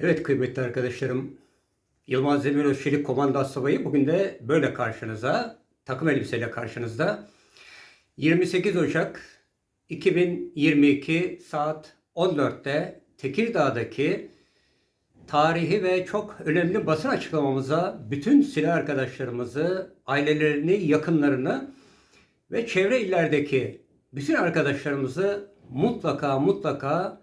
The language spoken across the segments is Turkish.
Evet kıymetli arkadaşlarım. Yılmaz Demiröz Çelik Komando Astsubayı bugün de böyle karşınıza, takım elbiseyle karşınızda. 28 Ocak 2022 saat 14'te Tekirdağ'daki tarihi ve çok önemli basın açıklamamıza bütün silah arkadaşlarımızı, ailelerini, yakınlarını ve çevre illerdeki bütün arkadaşlarımızı mutlaka mutlaka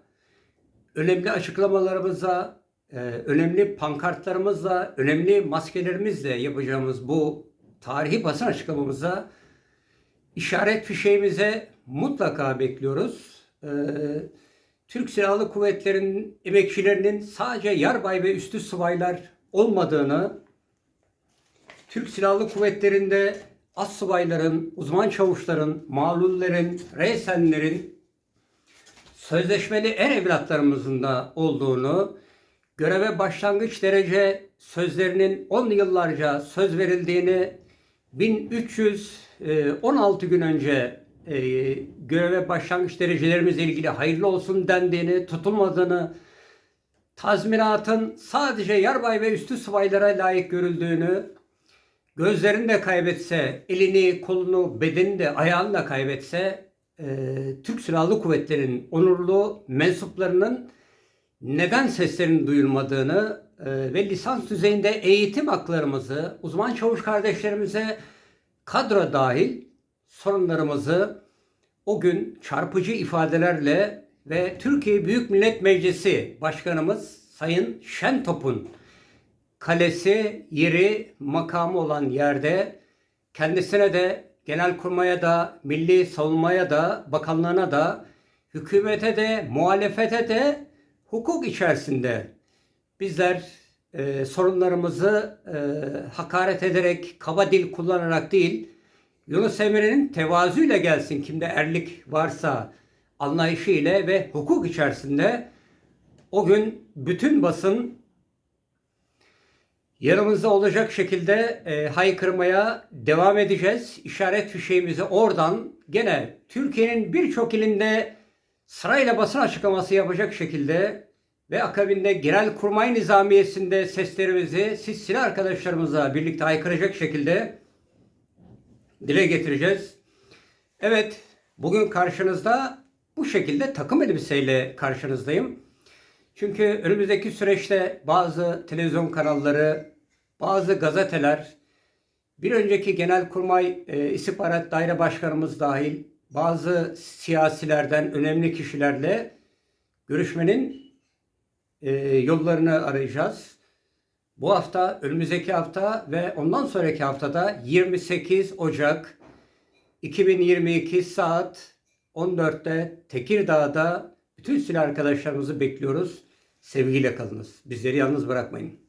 önemli açıklamalarımıza, e, önemli pankartlarımızla, önemli maskelerimizle yapacağımız bu tarihi basın açıklamamıza işaret fişeğimize mutlaka bekliyoruz. E, Türk Silahlı Kuvvetleri'nin emekçilerinin sadece yarbay ve üstü subaylar olmadığını, Türk Silahlı Kuvvetleri'nde as subayların, uzman çavuşların, mağlullerin, reysenlerin, sözleşmeli er evlatlarımızın da olduğunu, göreve başlangıç derece sözlerinin 10 yıllarca söz verildiğini, 1316 gün önce e, göreve başlangıç derecelerimizle ilgili hayırlı olsun dendiğini, tutulmadığını, tazminatın sadece yarbay ve üstü subaylara layık görüldüğünü, gözlerini de kaybetse, elini, kolunu, bedenini de ayağını da kaybetse, e, Türk Silahlı Kuvvetleri'nin onurlu mensuplarının neden seslerinin duyulmadığını e, ve lisans düzeyinde eğitim haklarımızı, uzman çavuş kardeşlerimize kadro dahil sorunlarımızı o gün çarpıcı ifadelerle ve Türkiye Büyük Millet Meclisi Başkanımız Sayın Şentop'un kalesi, yeri, makamı olan yerde kendisine de Genelkurmay'a da, Milli Savunma'ya da, bakanlığına da, hükümete de, muhalefete de hukuk içerisinde bizler e, sorunlarımızı e, hakaret ederek, kaba dil kullanarak değil, Yunus Emre'nin tevazuyla gelsin kimde erlik varsa anlayışı ile ve hukuk içerisinde o gün bütün basın yanımızda olacak şekilde e, haykırmaya devam edeceğiz. İşaret fişeğimizi oradan gene Türkiye'nin birçok ilinde sırayla basın açıklaması yapacak şekilde ve akabinde Genelkurmay Nizamiyesi'nde seslerimizi siz silah arkadaşlarımızla birlikte haykıracak şekilde dile getireceğiz. Evet, bugün karşınızda bu şekilde takım elbiseyle karşınızdayım. Çünkü önümüzdeki süreçte bazı televizyon kanalları, bazı gazeteler, bir önceki Genelkurmay e, İstihbarat Daire Başkanımız dahil bazı siyasilerden önemli kişilerle görüşmenin e, yollarını arayacağız. Bu hafta, önümüzdeki hafta ve ondan sonraki haftada 28 Ocak 2022 saat 14'te Tekirdağ'da bütün silah arkadaşlarımızı bekliyoruz. Sevgiyle kalınız. Bizleri yalnız bırakmayın.